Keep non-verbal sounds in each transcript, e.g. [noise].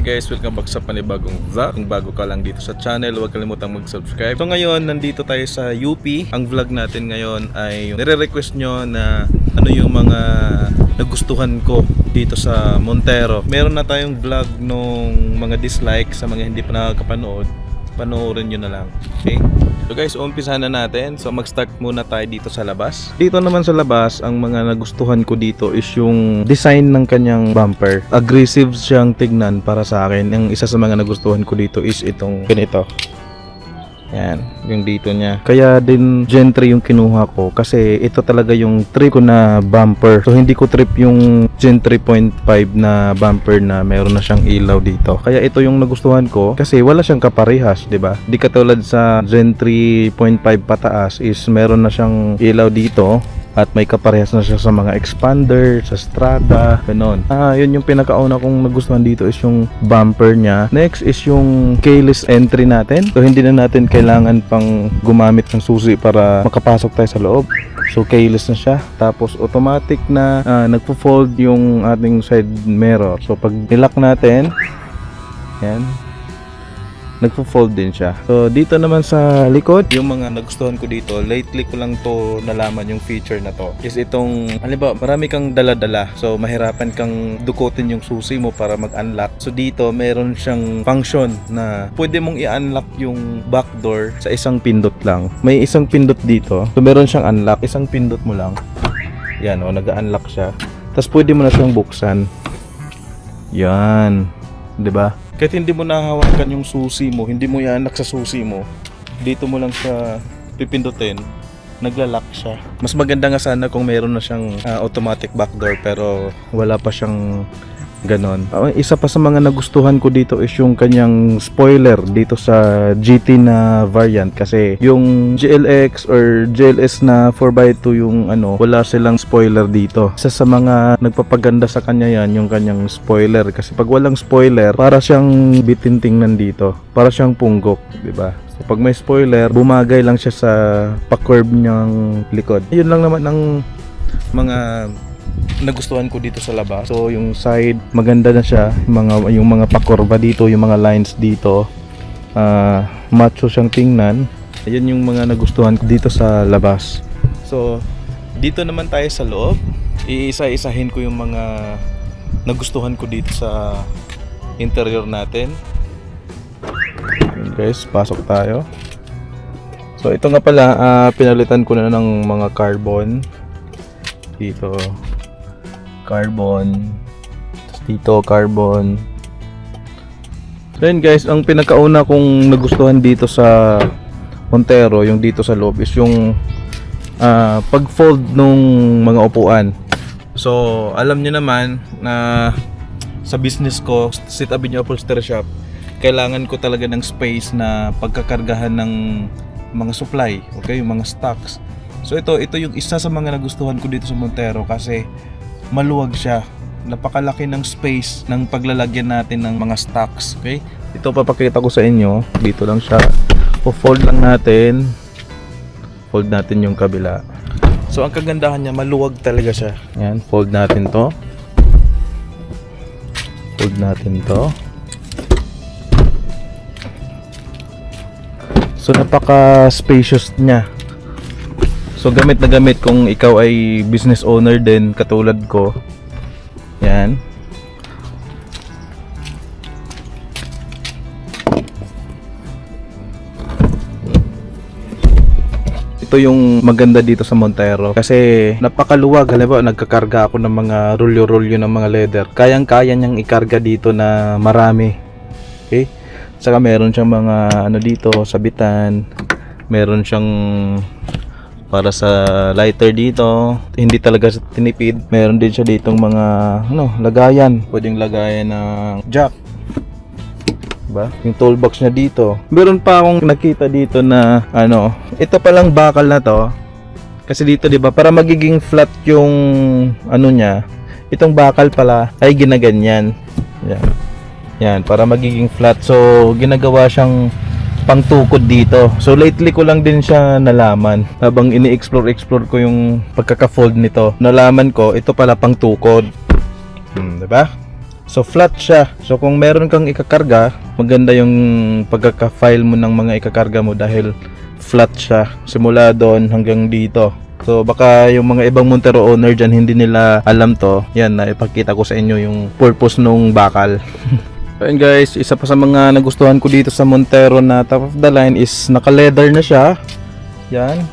Hi guys, welcome back sa panibagong vlog. Kung bago ka lang dito sa channel, huwag kalimutang mag-subscribe. So ngayon, nandito tayo sa UP. Ang vlog natin ngayon ay nire-request nyo na ano yung mga nagustuhan ko dito sa Montero. Meron na tayong vlog nung mga dislike sa mga hindi pa nakakapanood. Panoorin nyo na lang. Okay? So guys, umpisahan na natin. So mag-start muna tayo dito sa labas. Dito naman sa labas, ang mga nagustuhan ko dito is yung design ng kanyang bumper. Aggressive siyang tignan para sa akin. Ang isa sa mga nagustuhan ko dito is itong ganito. Yan, yung dito niya. Kaya din Gentry yung kinuha ko kasi ito talaga yung trip ko na bumper. So hindi ko trip yung Gen 3.5 na bumper na meron na siyang ilaw dito. Kaya ito yung nagustuhan ko kasi wala siyang kaparehas, 'di ba? Di katulad sa Gen 3.5 pataas is meron na siyang ilaw dito at may kaparehas na siya sa mga expander, sa Strada, ganon. Ah, yun yung pinakauna kong nagustuhan dito is yung bumper niya. Next is yung keyless entry natin. So hindi na natin kailangan pang gumamit ng susi para makapasok tayo sa loob. So keyless na siya. Tapos automatic na ah, nagpo-fold yung ating side mirror. So pag nilock natin, yan, nagpo-fold din siya. So dito naman sa likod, yung mga nagustuhan ko dito, lately ko lang to nalaman yung feature na to. Is itong, ba, marami kang dala-dala. So mahirapan kang dukutin yung susi mo para mag-unlock. So dito, meron siyang function na pwede mong i-unlock yung back door sa isang pindot lang. May isang pindot dito. So meron siyang unlock, isang pindot mo lang. Yan o, nag-unlock siya. Tapos pwede mo na siyang buksan. Yan. 'di ba? Kahit hindi mo nahawakan yung susi mo, hindi mo ianak sa susi mo, dito mo lang siya pipindutin, naglalak siya. Mas maganda nga sana kung meron na siyang ah, automatic back door pero wala pa siyang ganon. Ah, isa pa sa mga nagustuhan ko dito is yung kanyang spoiler dito sa GT na variant kasi yung GLX or GLS na 4x2 yung ano, wala silang spoiler dito. Isa sa mga nagpapaganda sa kanya yan yung kanyang spoiler kasi pag walang spoiler, para siyang bitinting nandito. Para siyang punggok, 'di ba? So, pag may spoiler, bumagay lang siya sa pa-curve niyang likod. Yun lang naman ang mga nagustuhan ko dito sa labas. So yung side maganda na siya, yung mga yung mga pakurba dito, yung mga lines dito. ah macho siyang tingnan. Ayun yung mga nagustuhan ko dito sa labas. So dito naman tayo sa loob. Iisa-isahin ko yung mga nagustuhan ko dito sa interior natin. Guys, pasok tayo. So ito nga pala, ah, pinalitan ko na ng mga carbon dito carbon. Tapos dito carbon. So yun guys ang pinakauna kong nagustuhan dito sa Montero yung dito sa loob is yung ah, pag-fold nung mga upuan. So alam nyo naman na sa business ko Sit Avenue Upholstery Shop kailangan ko talaga ng space na pagkakargahan ng mga supply okay yung mga stocks. So ito, ito yung isa sa mga nagustuhan ko dito sa Montero kasi maluwag siya. Napakalaki ng space ng paglalagyan natin ng mga stocks. Okay? Ito papakita ko sa inyo. Dito lang siya. Po-fold lang natin. Fold natin yung kabila. So ang kagandahan niya, maluwag talaga siya. Yan, fold natin to. Fold natin to. So napaka spacious niya. So gamit na gamit kung ikaw ay business owner din katulad ko. Yan. Ito yung maganda dito sa Montero kasi napakaluwag halimbawa nagkakarga ako ng mga rolyo-rolyo ng mga leather. Kayang-kaya niyang ikarga dito na marami. Okay? Saka meron siyang mga ano dito, sabitan. Meron siyang para sa lighter dito hindi talaga tinipid. Meron din siya ditong mga ano lagayan. Pwedeng lagayan ng jack. Ba yung toolbox niya dito. Meron pa akong nakita dito na ano ito palang bakal na to. Kasi dito 'di ba para magiging flat yung ano niya itong bakal pala ay ginaganyan. Yan. Yan para magiging flat. So ginagawa siyang pangtukod dito. So lately ko lang din siya nalaman habang ini-explore-explore ko yung pagkaka-fold nito. Nalaman ko ito pala pangtukod. Hmm, 'di ba? So flat siya. So kung meron kang ikakarga, maganda yung pagkaka-file mo ng mga ikakarga mo dahil flat siya. Simula doon hanggang dito. So baka yung mga ibang Montero owner dyan hindi nila alam to. Yan na ipakita ko sa inyo yung purpose nung bakal. [laughs] So guys, isa pa sa mga nagustuhan ko dito sa Montero na top of the line is naka-leather na siya. Yan.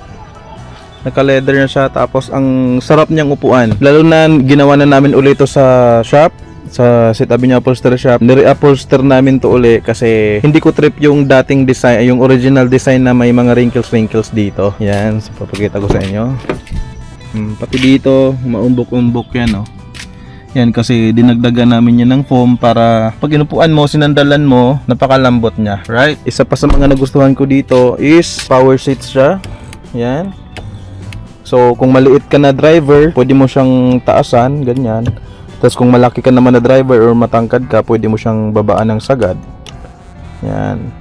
Naka-leather na siya tapos ang sarap niyang upuan. Lalo na ginawa na namin ulit ito sa shop sa Sit Avenue Upholstery Shop. Nire-upholster namin to uli kasi hindi ko trip yung dating design, yung original design na may mga wrinkles-wrinkles dito. Yan, so papakita ko sa inyo. Hmm, pati dito, maumbok-umbok yan, oh. Yan kasi dinagdagan namin yan ng foam para pag inupuan mo, sinandalan mo, napakalambot niya, right? Isa pa sa mga nagustuhan ko dito is power seats siya. Yan. So kung maliit ka na driver, pwede mo siyang taasan, ganyan. Tapos kung malaki ka naman na driver or matangkad ka, pwede mo siyang babaan ng sagad. Yan.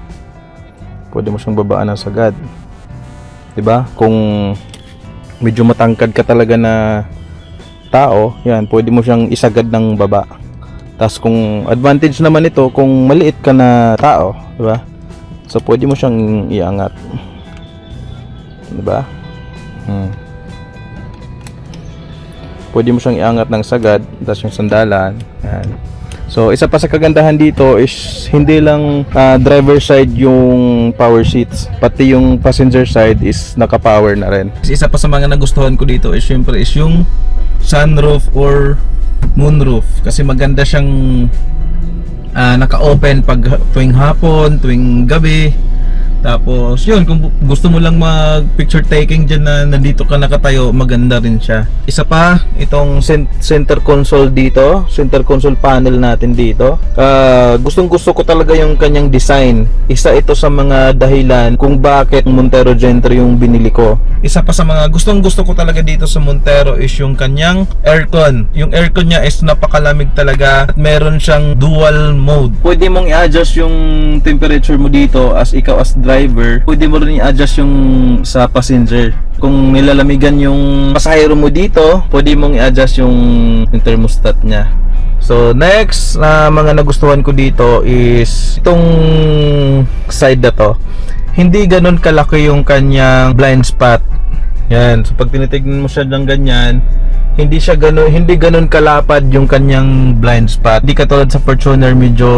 Pwede mo siyang babaan ng sagad. 'Di ba? Kung medyo matangkad ka talaga na tao, yan, pwede mo siyang isagad ng baba. Tapos kung advantage naman ito, kung maliit ka na tao, 'di ba? So pwede mo siyang iangat. 'Di ba? Hmm. Pwede mo siyang iangat ng sagad, tapos yung sandalan. Yan. So, isa pa sa kagandahan dito is hindi lang ah, driver side yung power seats, pati yung passenger side is naka-power na rin. Isa pa sa mga nagustuhan ko dito is syempre is yung sunroof or moonroof kasi maganda siyang ah, naka-open pag tuwing hapon, tuwing gabi. Tapos, yun, kung gusto mo lang mag picture taking dyan na nandito ka nakatayo, maganda rin siya. Isa pa, itong cen- center console dito, center console panel natin dito. Ah, gustong gusto ko talaga yung kanyang design. Isa ito sa mga dahilan kung bakit Montero Gentry yung binili ko. Isa pa sa mga gustong gusto ko talaga dito sa Montero is yung kanyang aircon. Yung aircon niya is napakalamig talaga at meron siyang dual mode. Pwede mong i-adjust yung temperature mo dito as ikaw as driver. Pwede mo rin i-adjust yung sa passenger. Kung nilalamigan yung pasahero mo dito, pwede mong i-adjust yung, yung thermostat niya. So next na mga nagustuhan ko dito is itong side na to. Hindi ganun kalaki yung kanyang blind spot. Yan. So pag tinitignan mo siya ng ganyan, hindi siya ganun, hindi ganun kalapad yung kanyang blind spot. Hindi katulad sa Fortuner, medyo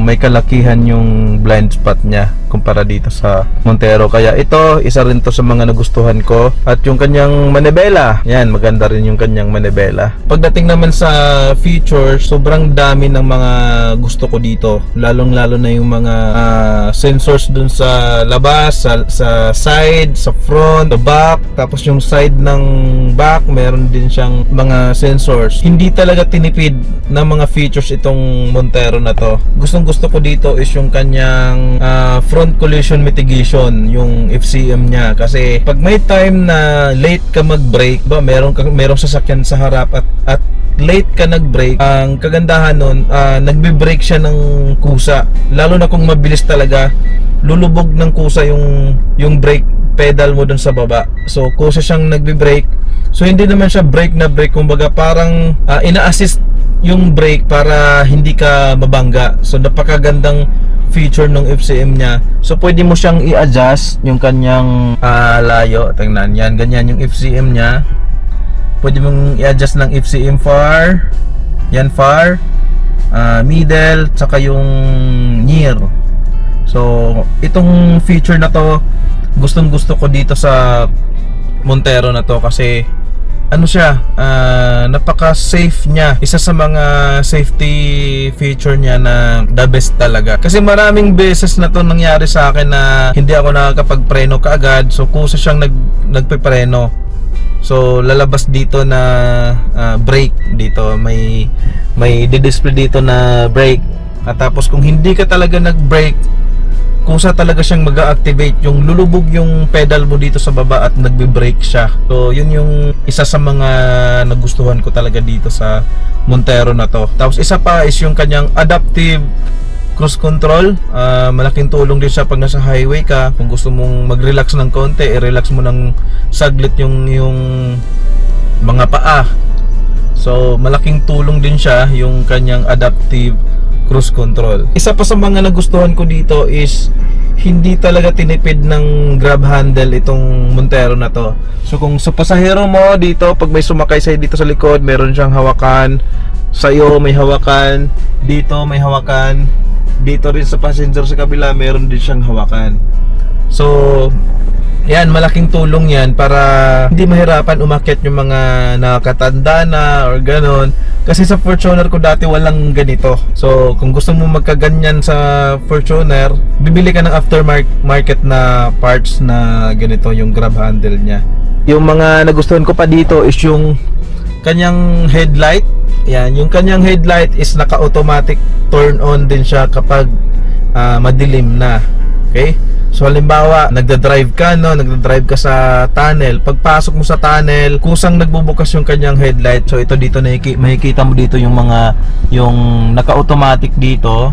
may kalakihan yung blind spot niya kumpara dito sa Montero. Kaya ito, isa rin to sa mga nagustuhan ko. At yung kanyang manibela, yan, maganda rin yung kanyang manibela. Pagdating naman sa features, sobrang dami ng mga gusto ko dito. Lalong lalo na yung mga ah, sensors dun sa labas, sa, sa side, sa front, the back, tapos yung side ng back, meron din siyang mga sensors. Hindi talaga tinipid ng mga features itong Montero na to. Gustong gusto ko dito is yung kanyang ah, front collision mitigation, yung FCM niya. Kasi pag may time na late ka mag-brake, ba meron ka merong sasakyan sa harap at at late ka nag-brake, ang kagandahan nun, ah, nagbe-brake siya ng kusa. Lalo na kung mabilis talaga, lulubog ng kusa yung yung brake pedal mo dun sa baba. So, kusa siyang nagbe-brake. So, hindi naman siya brake na brake. Kumbaga, parang ah, ina-assist yung brake para hindi ka mabangga. So, napakagandang feature ng FCM niya. So, pwede mo siyang i-adjust yung kanyang ah, layo. Tingnan yan. Ganyan yung FCM niya. Pwede mong i-adjust ng FCM far. Yan far. ah, middle. Tsaka yung near. So, itong feature na to, gustong gusto ko dito sa Montero na to kasi ano siya, ah, napaka-safe niya. Isa sa mga safety feature niya na the best talaga. Kasi maraming beses na to nangyari sa akin na hindi ako nakakapagpreno kaagad. So, kusa siyang nag, nagpepreno. So, lalabas dito na ah, brake dito. May may di-display dito na brake. At tapos kung hindi ka talaga nag-brake, kusa talaga siyang mag-activate yung lulubog yung pedal mo dito sa baba at nagbe-brake siya. So, yun yung isa sa mga nagustuhan ko talaga dito sa Montero na to. Tapos isa pa is yung kanyang adaptive cruise control. Ah, malaking tulong din siya pag nasa highway ka. Kung gusto mong mag-relax ng konti, i-relax mo ng saglit yung yung mga paa. So, malaking tulong din siya yung kanyang adaptive cruise control. Isa pa sa mga nagustuhan ko dito is hindi talaga tinipid ng grab handle itong Montero na to. So kung sa pasahero mo dito, pag may sumakay sa'yo dito sa likod, meron siyang hawakan. Sa'yo may hawakan. Dito may hawakan. Dito rin sa passenger sa kabila, meron din siyang hawakan. So, yan, malaking tulong yan para hindi mahirapan umakyat yung mga nakatanda na or ganon. Kasi sa Fortuner ko dati walang ganito. So, kung gusto mo magkaganyan sa Fortuner, bibili ka ng aftermarket na parts na ganito yung grab handle niya. Yung mga nagustuhan ko pa dito is yung kanyang headlight. Yan, yung kanyang headlight is naka-automatic turn on din siya kapag ah, madilim na. Okay? So halimbawa, nagda-drive ka no, nagda-drive ka sa tunnel. Pagpasok mo sa tunnel, kusang nagbubukas yung kanyang headlight. So ito dito nakiki- makikita mo dito yung mga yung naka-automatic dito.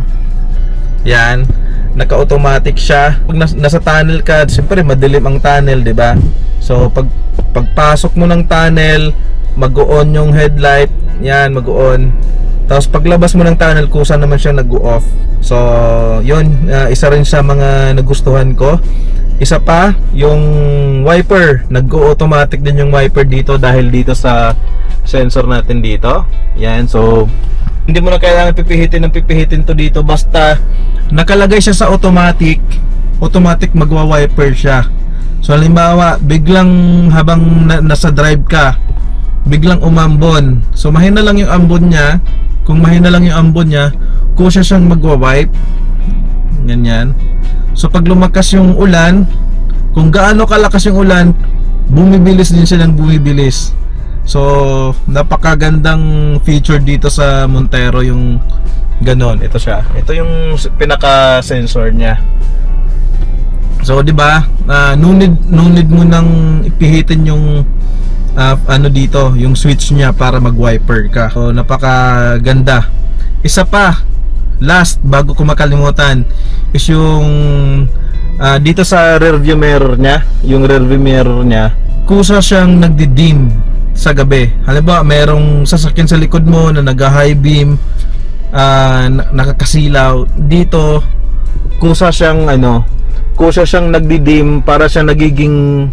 Yan, naka-automatic siya. Pag nas- nasa tunnel ka, siyempre madilim ang tunnel, 'di ba? So pag pagpasok mo ng tunnel, mag-on yung headlight. Yan, mag-on. Tapos paglabas mo ng tunnel, kusa naman siya nag-off. So, yun, uh, isa rin sa mga nagustuhan ko. Isa pa, yung wiper. Nag-automatic din yung wiper dito dahil dito sa sensor natin dito. Yan, so hindi mo na kailangan pipihitin ng pipihitin to dito basta nakalagay siya sa automatic automatic magwa-wiper siya so halimbawa biglang habang na- nasa drive ka biglang umambon so mahina lang yung ambon niya kung mahina lang yung ambon niya kusya siyang magwa-wipe ganyan so pag lumakas yung ulan kung gaano kalakas yung ulan bumibilis din siya ng bumibilis So, napakagandang feature dito sa Montero yung ganon. Ito siya. Ito yung s- pinaka-sensor niya. So, di ba? Uh, no need, no need mo nang ipihitin yung ah, ano dito, yung switch niya para mag-wiper ka. So, napakaganda. Isa pa, last, bago ko makalimutan, is yung ah, dito sa rear view mirror niya, yung rear view mirror niya, kusa siyang nagdi-dim sa gabi. Halimbawa, merong sasakyan sa likod mo na nag-high beam, na- nakakasilaw. Dito, kusa siyang ano, kusa siyang nagdi-dim para siya nagiging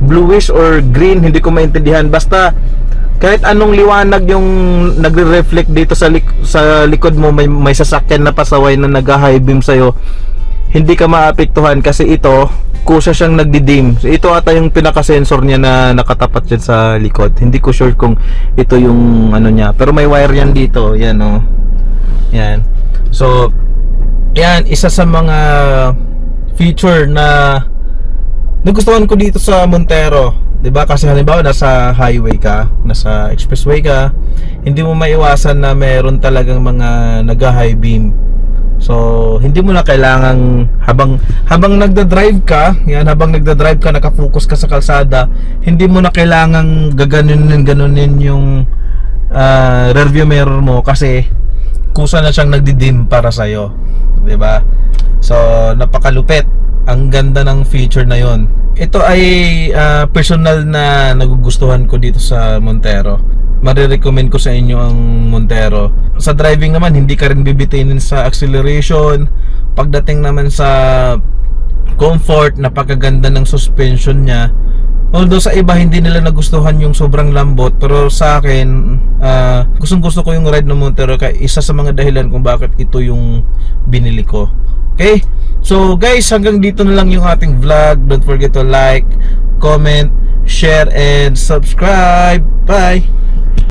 bluish or green, hindi ko maintindihan. Basta kahit anong liwanag yung nagre-reflect dito sa lik- sa likod mo may may sasakyan na pasaway na nag-high beam sa'yo hindi ka maapektuhan kasi ito kusa siyang nagdidim. So, ito ata yung pinaka-sensor niya na nakatapat dyan sa likod. Hindi ko sure kung ito yung ano niya. Pero may wire yan dito. Yan oh. Yan. So, yan. Isa sa mga feature na nagustuhan ko dito sa Montero. 'Di ba Kasi halimbawa nasa highway ka, nasa expressway ka, hindi mo maiwasan na meron talagang mga nag-high beam. So, hindi mo na kailangang habang habang nagda-drive ka, yan habang nagda-drive ka nakafocus ka sa kalsada, hindi mo na kailangang gaganunin ganunin yung ah, rearview mirror mo kasi kusa na siyang nagdidim para sa iyo, 'di ba? So, napakalupit. Ang ganda ng feature na 'yon. Ito ay ah, personal na nagugustuhan ko dito sa Montero marirecommend ko sa inyo ang Montero. Sa driving naman, hindi ka rin bibitinin sa acceleration. Pagdating naman sa comfort, napakaganda ng suspension niya. Although sa iba hindi nila nagustuhan yung sobrang lambot pero sa akin ah, gustong gusto ko yung ride ng Montero kaya isa sa mga dahilan kung bakit ito yung binili ko. Okay? So guys, hanggang dito na lang yung ating vlog. Don't forget to like, comment, share and subscribe. Bye.